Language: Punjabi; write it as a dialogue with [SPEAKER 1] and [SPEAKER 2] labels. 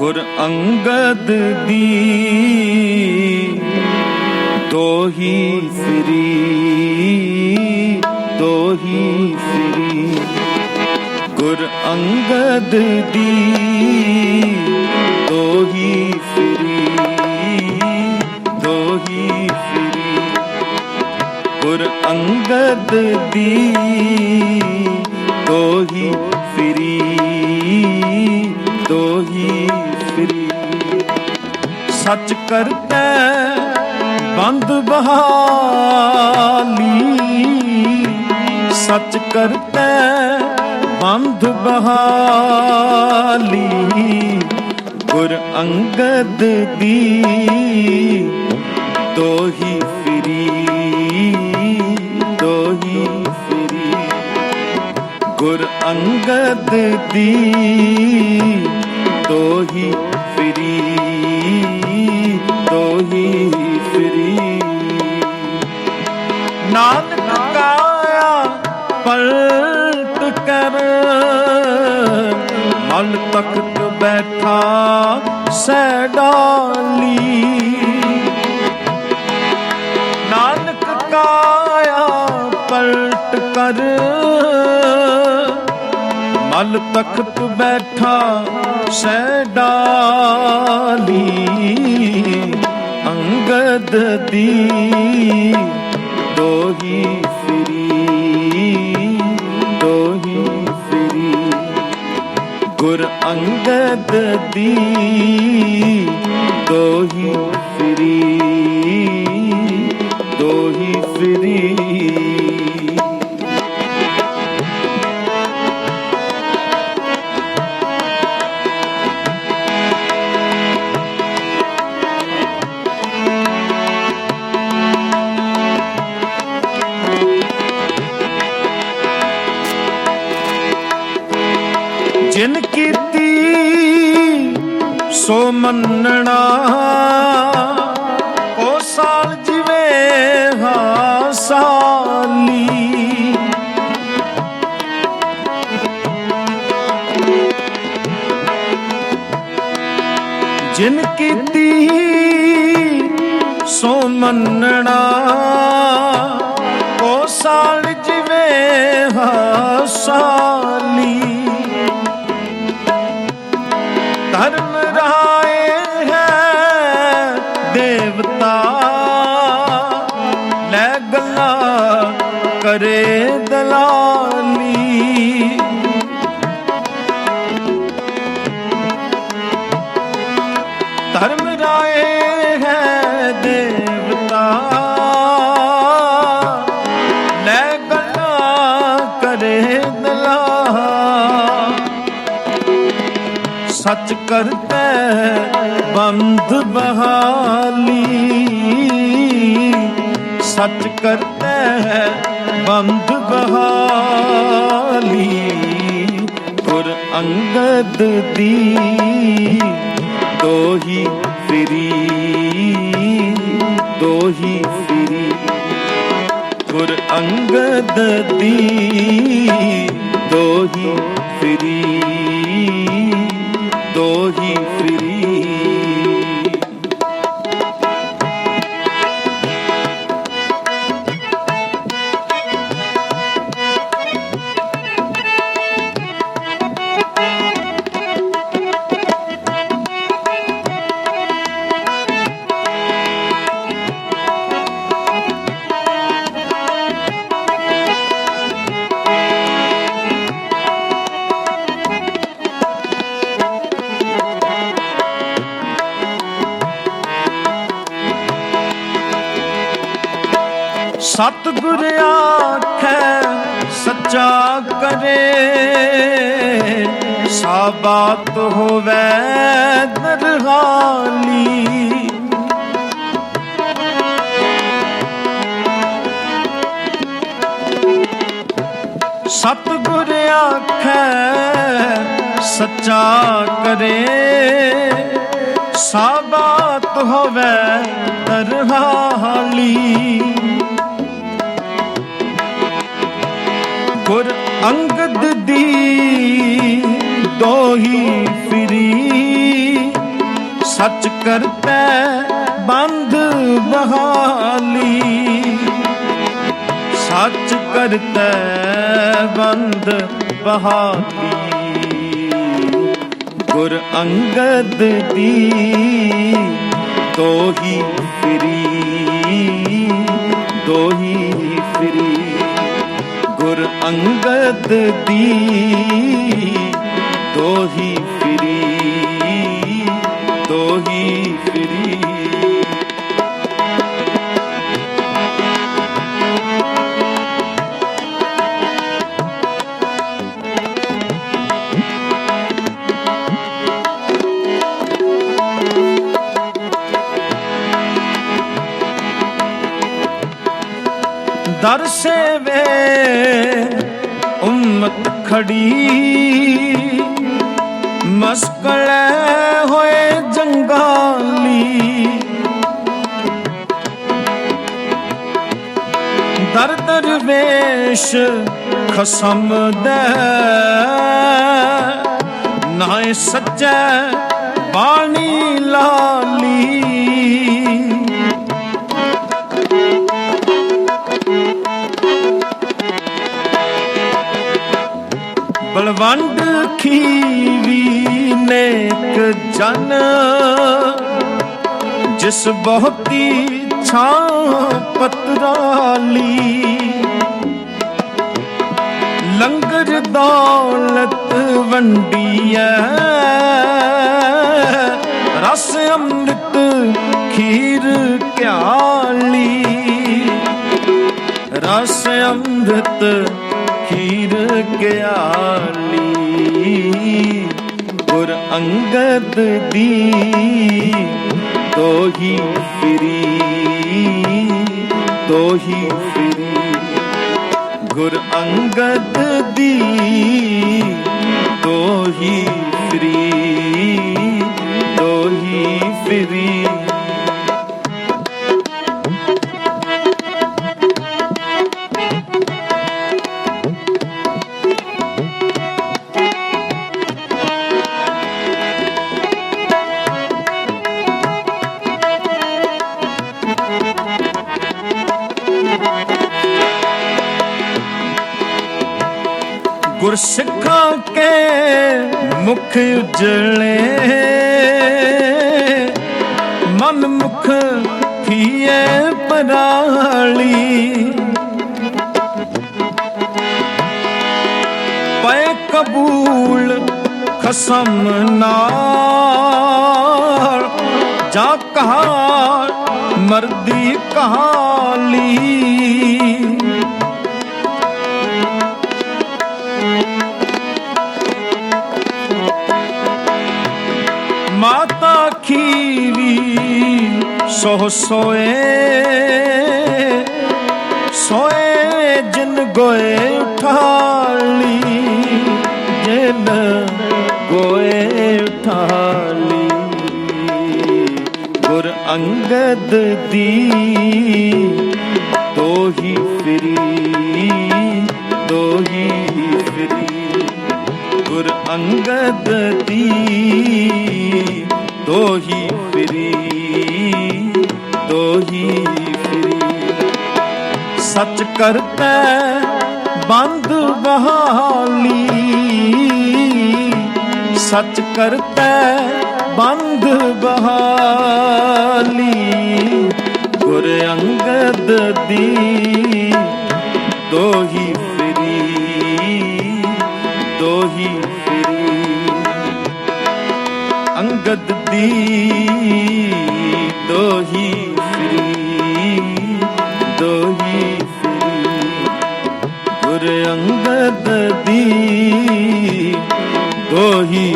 [SPEAKER 1] ਗੁਰ ਅੰਗਦ ਦੀ ਦੋਹੀ ਸ੍ਰੀ ਦੋਹੀ ਸ੍ਰੀ। ਗੁਰ ਅੰਗਦ ਦੀ ਦੋਹੀ ਫਰੀ ਦੋਹੀ ਸ੍ਰੀ। ਗੁਰ ਅੰਗਦ ਦੀ ਦੋਹੀ ਸ੍ਰੀ ਦੋਹੀ ਸੱਚ ਕਰਤਾ ਬੰਦ ਬਹਾਲੀ। ਸੱਚ ਕਰਤਾ ਬੰਦ ਬਹਾਲੀ। ਗੁਰ ਅੰਗਦ ਦੀ ਦੋਹੀ ਫਰੀ ਦੋਹੀ ਫਰੀ। ਗੁਰ ਅੰਗਦ ਦੀ ਤੋਹੀ ਫਰੀ। ਦੋਹੀ ਫਰੀ। ਨਾਨਕ ਕਾਇਆ ਪਲਟ ਕਰ ਮਲ ਤਖਤ ਬੈਠਾ ਸੈਡਾਲੀ ਨਾਨਕ ਕਾਇਆ ਪਲਟ ਕਰ ਮਲ ਤਖਤ ਬੈਠਾ ਸੈਡਾਲੀ ਅੰਗਦ ਦੀ ਦੋਹੀ ਫਰੀ ਦੋਹੀ ਫਰੀ ਗੁਰ ਅੰਗਦ ਦੀ ਦੋਹੀ ਫਰੀ ਦੋਹੀ ਜਿਨ ਕੀਤੀ ਸੋ ਮੰਨਣਾ ਕੋ ਸਾਲ ਜਿਵੇ ਹਾਸਾਲੀ ਜਿਨ ਕੀਤੀ ਸੋ ਮੰਨਣਾ ਧਰਮ ਰਾਏ ਸੱਚ ਕਰਤਾ, ਬੰਦ ਬਹਾਲੀ। ਸੱਚ ਕਰਤਾ, ਬੰਦ ਬਹਾਲੀ। ਗੁਰ ਅੰਗਦ ਦੀ ਦੋਹੀ ਫਰੀ ਦੋਹੀ ਫਰੀ। ਗੁਰ ਅੰਗਦ ਦੀ ਦੋਹੀ ਫਰੀ। ਦੋਹੀ ਫਰੀ ਸਤਿਗੁਰ ਆਖੈ ਸੱਚਾ ਕਰੇ। ਸਾਬਾਤ ਹੋਵੇ ਦਰਹਾਲੀ। ਸਤਿਗੁਰ ਆਖੈ ਸੱਚਾ ਕਰੇ। ਸਾਬਾਤ ਹੋਵੇ ਤਰਹਾਲੀ ਅੰਗਦ ਦੀ ਦੋਹੀ ਫਰੀ। ਸੱਚ ਕਰਤੈ ਬੰਧ ਬਹਾਲੀ। ਸੱਚ ਕਰਤੈ ਬੰਦ ਬਹਾਲੀ। ਗੁਰ ਅੰਗਦ ਦੀ ਤੋਹੀ ਫਰੀ। ਦੋਹੀ ਅੰਗਦ ਦੀ ਦੋਹੀ ਫਰੀ ਦੋਹੀ ਫਰੀ। ਦਰ ਸੇਵੇ, ਉਮਤ ਖੜੀ। ਮਸਕਲੇ ਹੋਏ ਜੰਗਾਲੀ। ਦਰ ਦਰਵੇਸ਼ ਖਸਮ ਦੇ। ਨਾਏ ਸੱਚੈ ਬਾਣੀ ਲਾਲੀ। ਬਲਵੰਡ ਖੀਵੀ ਨੇਕ ਜਨ, ਜਿਸ ਬਹੁਤੀ ਛਾਂ ਪਤਰਾਲੀ। ਲੰਗਰ ਦੌਲਤ ਵੰਡੀ ਵੰਡੀਐ, ਰਸ ਅੰਮ੍ਰਿਤ ਖੀਰ ਕਿਆਲੀ ਰਸ ਅੰਮ੍ਰਿਤ ਖੀਰ ਗਿਆਲੀ ਗੁਰ ਅੰਗਦ ਦੀ ਤੋਹੀ ਫਰੀ ਤੋਹੀ ਫਰੀ। ਗੁਰ ਅੰਗਦ ਦੀ ਤੋਹੀ ਫਰੀ ਤੋਹੀ ਫਰੀ। ਗੁਰਸਿੱਖਾਂ ਕੇ ਮੁਖ ਉਜਲੇ। ਮਨ ਮੁਖ ਥੀਏ ਪਰਾਲੀ। ਪਏ ਕਬੂਲ ਖਸਮ ਨਾਲ। ਜਾ ਕਹਾ ਮਰਦੀ ਕਹਾਲੀ। ਮਾਤਾ ਖੀਵੀ ਸੋ ਸੋਏ ਸੋਏ ਜਿਨ ਗੋਏ ਉਠਾਲੀ, ਜਿਨ ਗੋਏ ਉਠਾਲੀ। ਗੁਰ ਅੰਗਦ ਦੀ ਤੋਹੀ ਫਰੀ ਦੋਹੀ ਫਰੀ। ਗੁਰ ਅੰਗਦ ਦੀ, ਦੋਹੀ ਫਰੀ ਦੋਹੀ ਫਰੀ। ਸੱਚ ਕਰਤੈ ਬੰਦ ਬਹਾਲੀ, ਸੱਚ ਕਰਤਾ ਬੰਦ ਬਹਾਲੀ। ਗੁਰ ਅੰਗਦ ਦੀ ਅੰਗਦ ਦੀ ਦੋਹੀ ਫਰੀ ਦੋਹੀ ਫਰੀ ਗੁਰ ਅੰਗਦ ਦੀ ਦੋਹੀ